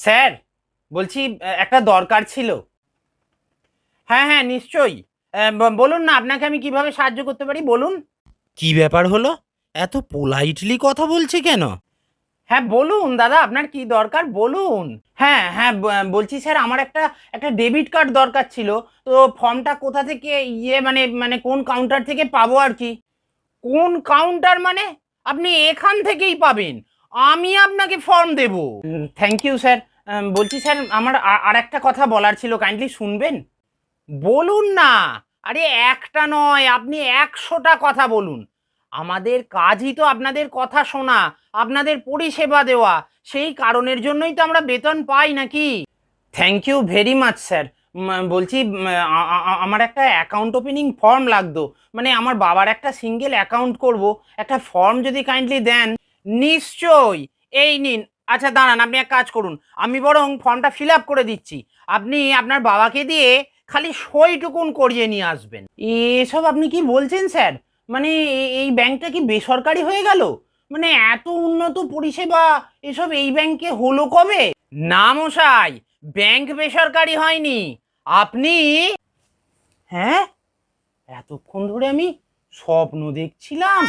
Sir বলছি একটা দরকার ছিল। হ্যাঁ হ্যাঁ নিশ্চয়ই। বলুন না আপনাকে আমি কীভাবে সাহায্য করতে পারি বলুন। কি ব্যাপার হলো? এত পোলাইটলি কথা বলছে কেন? হ্যাঁ বলুন দাদা আপনার কি দরকার বলুন। হ্যাঁ হ্যাঁ বলছি স্যার আমার একটা একটা ডেবিট কার্ড দরকার ছিল। তো ফর্মটা কোথা থেকে ইয়ে মানে মানে কোন কাউন্টার থেকে পাবো আর কি? কোন কাউন্টার মানে? আপনি এখান থেকেই পাবেন। আমি আপনাকে form Dev. Thank you sir. বলছি স্যার, আমার আর একটা কথা বলার ছিল কাইন্ডলি শুনবেন? বলুন না! আরে, একটা নয়, আপনি একশোটা কথা বলুন। আমাদের কাজই তো আপনাদের কথা শোনা, আপনাদের পরিষেবা দেওয়া। সেই কারণের জন্যই তো আমরা বেতন পাই নাকি? Thank you very much sir বলছি আমার একটা অ্যাকাউন্ট ওপেনিং ফর্ম লাগতো। মানে আমার বাবার একটা সিঙ্গেল অ্যাকাউন্ট করব। একটা ফর্ম যদি কাইন্ডলি দেন। নিশ্চয়ই! এই নিন আচ্ছা দাঁড়ান, আপনি এক কাজ করুন। আমি বরং ফর্মটা ফিল আপ করে দিচ্ছি। আপনি আপনার বাবাকে দিয়ে খালি সইটুকুন করিয়ে নিয়ে আসবেন। এসব আপনি কি বলছেন, স্যার? মানে এই ব্যাংকটা কি বেসরকারি হয়ে গেল? মানে এত উন্নত পরিষেবা, এসব এই ব্যাংকে হলো কবে? না, মশাই, ব্যাংক বেসরকারি হয়নি। আপনি হ্যাঁ? এতক্ষণ ধরে আমি স্বপ্ন দেখছিলাম।